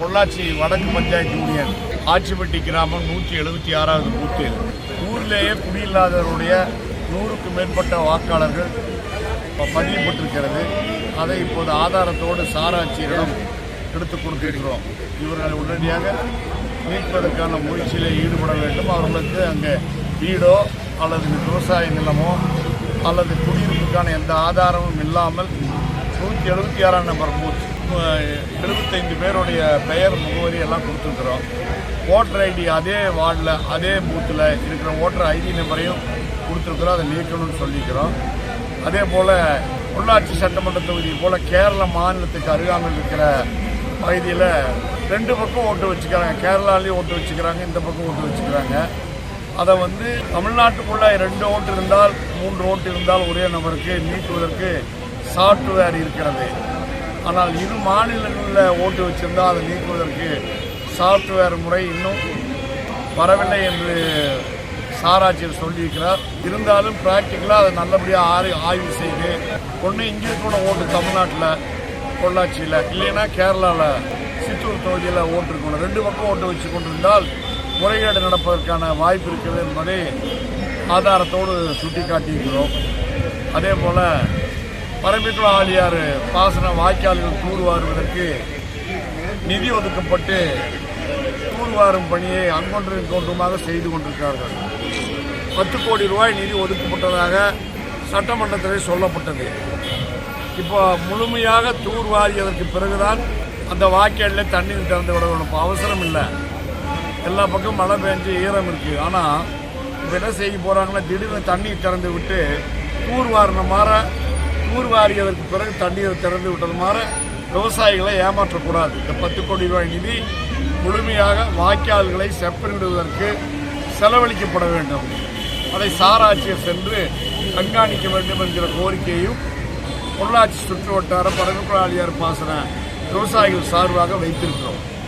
பொள்ளாச்சி வடக்கு பஞ்சாயத்து யூனியன் ஆட்சிப்பட்டி கிராமம் நூற்றி எழுபத்தி ஆறாவது பூத்தில். ஊரிலேயே குடியில்லாதவருடைய நூறுக்கு மேற்பட்ட வாக்காளர்கள் பதியப்பட்டிருக்கிறது அதை இப்போது ஆதாரத்தோடு சாராட்சியரிடம் எடுத்து கொடுத்திருக்கிறோம். இவர்களை உடனடியாக மீட்பதற்கான முயற்சியில் ஈடுபட வேண்டும். அவர்களுக்கு அங்கே வீடோ அல்லது விவசாய நிலமோ அல்லது குடியிருப்புக்கான எந்த ஆதாரமும் இல்லாமல் நூற்றி எழுபத்தி ஆறாம் நம்பர் பூத் எழுபத்தைந்து பேருடைய பெயர் முகவரி எல்லாம் கொடுத்துருக்குறோம். ஓட்டர் ஐடி அதே வார்டில் அதே பூத்தில் இருக்கிற ஓட்டர் ஐடி நம்பரையும் கொடுத்துருக்குறோம். அதை நீக்கணும்னு சொல்லிக்கிறோம். அதே போல் உள்ளாட்சி சட்டமன்ற தொகுதி போல் கேரள மாநிலத்துக்கு அருகாமையில் இருக்கிற பகுதியில் ரெண்டு பக்கம் ஓட்டு வச்சுக்கிறாங்க. கேரளாலையும் ஓட்டு வச்சுக்கிறாங்க இந்த பக்கம் ஓட்டு வச்சுக்கிறாங்க. அதை வந்து தமிழ்நாட்டுக்குள்ளே ரெண்டு ஓட்டு இருந்தால் மூன்று ஓட்டு இருந்தால் ஒரே நபருக்கு நீக்குவதற்கு சாஃப்ட்வேர் இருக்கிறது. ஆனால் இரு மாநிலங்களில் ஓட்டு வச்சிருந்தால் அதை நீக்குவதற்கு சாஃப்ட்வேர் முறை இன்னும் வரவில்லை என்று சாராட்சியர் சொல்லியிருக்கிறார். இருந்தாலும் ப்ராக்டிக்கலாக அதை நல்லபடியாக ஆறு ஆய்வு செய்து ஒன்று இங்கே கூட ஓட்டு தமிழ்நாட்டில் பொள்ளாச்சியில் இல்லைன்னா கேரளாவில் சித்தூர் தொகுதியில் ஓட்டு இருக்கணும். ரெண்டு பக்கம் ஓட்டு வச்சு கொண்டிருந்தால் முறைகேடு நடப்பதற்கான வாய்ப்பு இருக்கிறது என்பதை ஆதாரத்தோடு சுட்டி காட்டியிருக்கிறோம் அதே போல் பரம்பிக்குளம் ஆழியார் பாசன வாய்க்கால்கள் தூர்வாருவதற்கு நிதி ஒதுக்கப்பட்டு தூர்வாரும் பணியை அங்கொன்று இங்கொன்றுமாக செய்து கொண்டிருக்கிறார்கள். பத்து கோடி ரூபாய் நிதி ஒதுக்கப்பட்டதாக சட்டமன்றத்தில் சொல்லப்பட்டது. இப்போ முழுமையாக தூர்வாரியதற்கு பிறகுதான் அந்த வாய்க்காலில் தண்ணீர் திறந்து விட வேணும் அவசரம் இல்லை. எல்லா பக்கம் மழை பெஞ்சு ஈரம் இருக்குது ஆனால் இப்போ என்ன செய்ய போகிறாங்கன்னா திடீர்னு தண்ணீர் திறந்து விட்டு தூர்வாரின மாற தூர்வாரியதற்கு பிறகு தண்ணீரை திறந்து விட்டது மாதிரி விவசாயிகளை ஏமாற்றக்கூடாது. இந்த பத்து கோடி ரூபாய் நிதி முழுமையாக வாய்க்கால்களை செப்பனிடுவதற்கு செலவழிக்கப்பட வேண்டும். அதை சாராட்சியர் சென்று கண்காணிக்க வேண்டும் என்கிற கோரிக்கையும் பொள்ளாச்சி சுற்று வட்டார பரமக்குழாளியார் பாசன விவசாயிகள் சார்பாக வைத்திருக்கிறோம்.